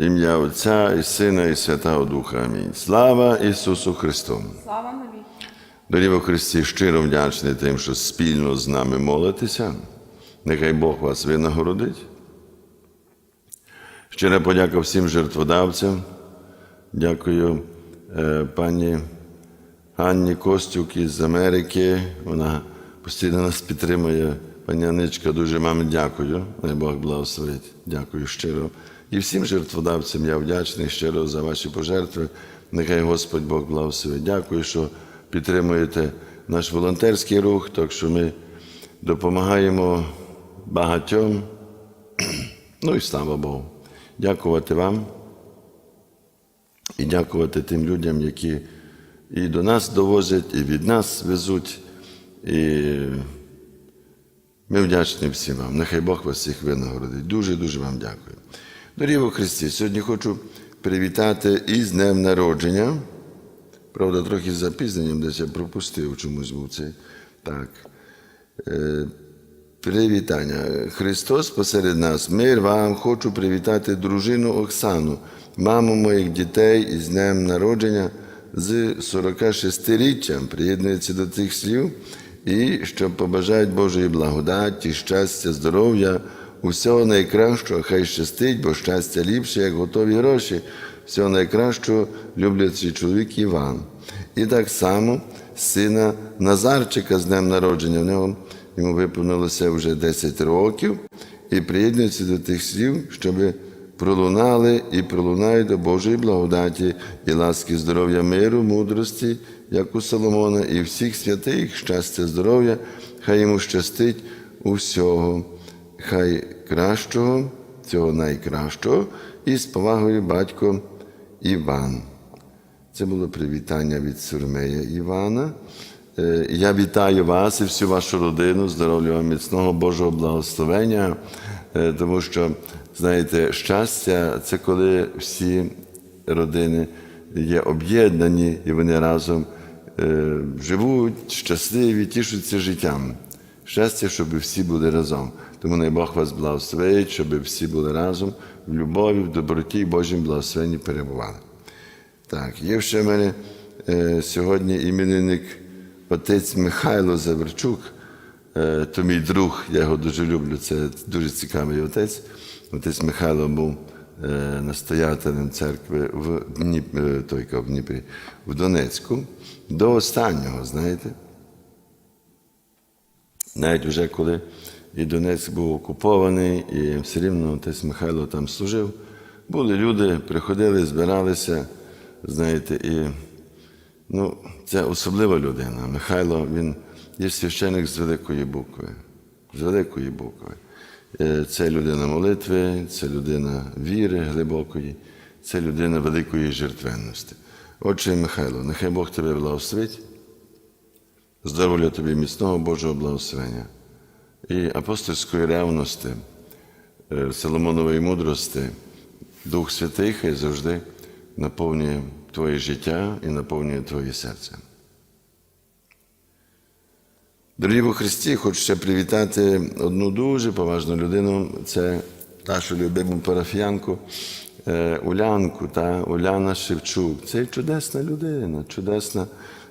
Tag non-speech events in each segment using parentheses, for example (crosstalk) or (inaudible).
Ім'я Отця і Сина, і Святого Духа. Амінь. Слава Ісусу Христу! Слава навіки. Дорогі во Христі, щиро вдячний тим, що спільно з нами молитеся. Нехай Бог вас винагородить. Щира подяка всім жертводавцям. Дякую е, пані Ганні Костюк із Америки. Вона постійно нас підтримує. Пані Аничка, дуже вам дякую. Най Бог благословить. Дякую щиро. І всім жертводавцям я вдячний щиро за ваші пожертви. Нехай Господь Бог благословить. Дякую, що підтримуєте наш волонтерський рух, так що ми допомагаємо багатьом. (clears throat) Ну і слава Богу. Дякувати вам і дякувати тим людям, які і до нас довозять, і від нас везуть. І ми вдячні всім вам. Нехай Бог вас всіх винагородить. Дуже-дуже вам дякую. Дорогі во Христі, сьогодні хочу привітати із днем народження. Правда, трохи з запізненням, десь я пропустив чомусь був цей. Так. Е, Привітання. Христос посеред нас. Мир вам хочу привітати дружину Оксану, маму моїх дітей із днем народження з 46-річчям. Приєднується до цих слів і щоб побажають Божої благодаті, щастя, здоров'я, усього найкращого, хай щастить, бо щастя ліпше, як готові гроші. Всього найкращого люблячий чоловік Іван. І так само сина Назарчика з днем народження. В нього йому виповнилося вже 10 років, і приєднується до тих слів, щоб пролунали і пролунають до Божої благодаті і ласки, здоров'я, миру, мудрості, як у Соломона, і всіх святих, щастя, здоров'я, хай йому щастить усього, хай кращого, цього найкращого, і з повагою батько Іван. Це було привітання від Сурмея Івана. Е, Я вітаю вас і всю вашу родину, здоров'я вам міцного Божого благословення, е, тому що, знаєте, щастя це коли всі родини є об'єднані і вони разом е, живуть, щасливі, тішуться життям. Щастя, щоб всі були разом. Тому най Бог вас благословить, щоб всі були разом в любові, в доброті і Божім благословенні перебували. Так, є ще в мене е, сьогодні іменинник отець Михайло Заверчук, е, то мій друг, я його дуже люблю, це дуже цікавий отець. Отець Михайло був е, настоятелем церкви в, Дніп, е, той, в Дніпрі, в Донецьку до останнього, знаєте. Навіть вже коли і Донецьк був окупований, і все рівно отець Михайло там служив, були люди, приходили, збиралися, знаєте, і ну, це особлива людина. Михайло, він є священик з великої букви. З великої букви. Е, Це людина молитви, це людина віри глибокої, це людина великої жертвенності. Отче Михайло, нехай Бог тебе благословить. Здоров'я тобі міцного Божого благословення і апостольської ревності, е, Соломонової мудрості, Дух Святий хай завжди наповнює твоє життя і наповнює твоє серце. Дорогі во Христі, хочу ще привітати одну дуже поважну людину. Це нашу любиму парафіянку е, Улянку та Уляна Шевчук. Це чудесна людина, чудесна,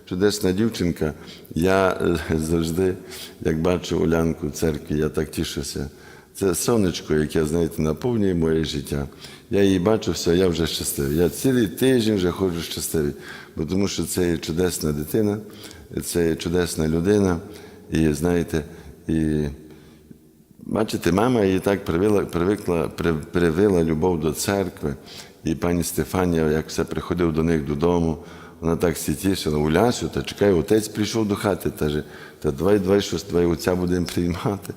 чудесна дівчинка. Я е, завжди, як бачу Улянку в церкві, я так тішуся. Це сонечко, яке, знаєте, наповнює моє життя. Я її бачу, все, я вже щасливий. Я цілий тиждень вже ходжу щасливий, бо тому що це є чудесна дитина, це є чудесна людина. І знаєте, і бачите, мама її так привила, привикла, при- привила любов до церкви. І пані Стефанія, як все приходив до них додому, вона так всі тішила, Улясю, та чекай, отець прийшов до хати, та, же, та давай, давай щось, давай отця будемо приймати.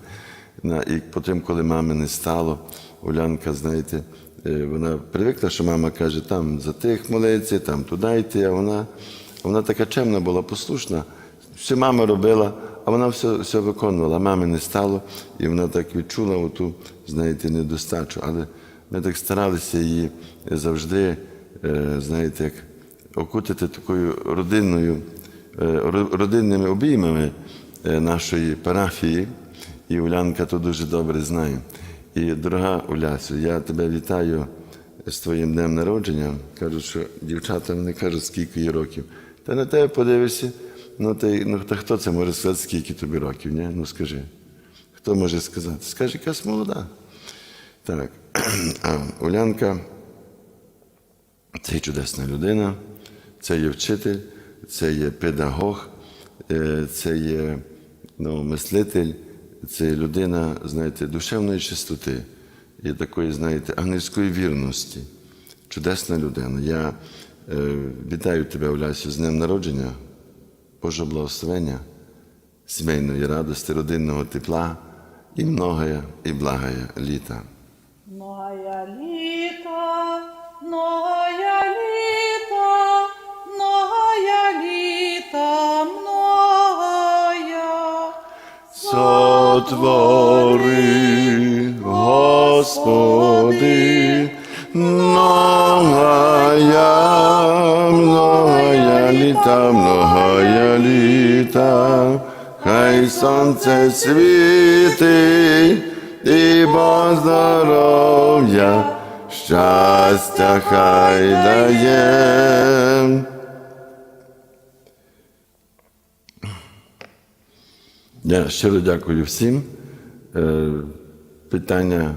І потім, коли мами не стало, Улянка, знаєте, е, вона привикла, що мама каже, там за тих молиться, там туди йти, а вона, вона така чемна була, послушна. Все мама робила, а вона все, все виконувала. Мами не стало, і вона так відчула оту, знаєте, недостачу. Але ми так старалися її завжди, е, знаєте, як окутати такою родинною, е, родинними обіймами е, нашої парафії. І Улянка то дуже добре знає. І, дорога Улясю, я тебе вітаю з твоїм днем народження. Кажуть, що дівчатам не кажуть, скільки їй років. Та на тебе подивишся, ну, ти, ну та хто це може сказати, скільки тобі років? Ні? Ну скажи. Хто може сказати? Скажи, якась молода. Так. (clears throat) А Улянка це чудесна людина, це є вчитель, це є педагог, е, це є ну, мислитель, це є людина, знаєте, душевної чистоти і такої, знаєте, ангельської вірності. Чудесна людина. Я е, вітаю тебе, Олясю, з днем народження, Божого благословення, сімейної радості, родинного тепла і многое, і благое літа. Многая літа, многая Сотвори, Господи, многая, многая літа, многая літа, хай сонце світить, і здоров'я, щастя хай дає. Я щиро дякую всім. Е, Питання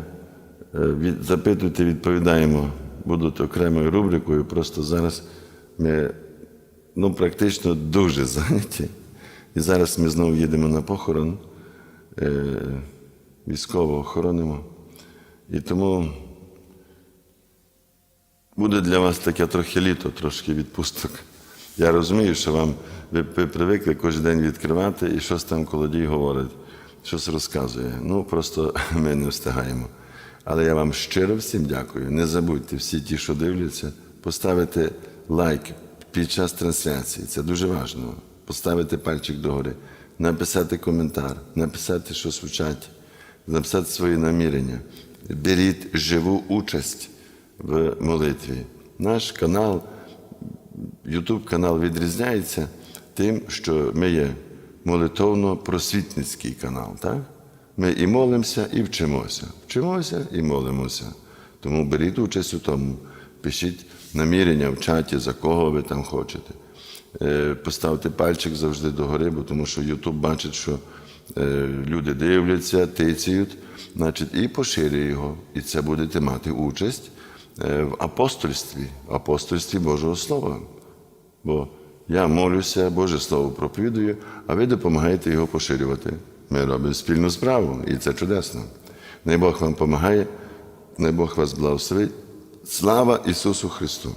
е, запитуйте, відповідаємо. Будуть окремою рубрикою. Просто зараз ми ну, практично дуже (laughs) зайняті. І зараз ми знову їдемо на похорон, е, військово охоронимо. І тому буде для вас таке трохи літо, трошки відпусток. Я розумію, що вам ви, ви привикли кожен день відкривати і щось там колодій говорить, щось розказує. Ну просто (laughs) ми не встигаємо. Але я вам щиро всім дякую. Не забудьте всі ті, що дивляться, поставити лайк під час трансляції. Це дуже важливо. Поставити пальчик догори, написати коментар, написати щось в чаті, написати свої намірення. Беріть живу участь в молитві. Наш канал, YouTube канал відрізняється тим, що ми є молитовно-просвітницький канал. Так? Ми і молимося, і вчимося. Вчимося і молимося. Тому беріть участь у тому, пишіть намірення в чаті, за кого ви там хочете. Е, Поставте пальчик завжди догори, бо тому що YouTube бачить, що е, люди дивляться, тицяють, значить, і поширює його. І це будете мати участь е, в апостольстві, апостольстві Божого Слова. Бо я молюся, Боже Слово проповідую, а ви допомагаєте його поширювати. Ми робимо спільну справу, і це чудесно. Най Бог вам допомагає, най Бог вас благословить. Слава Ісусу Христу!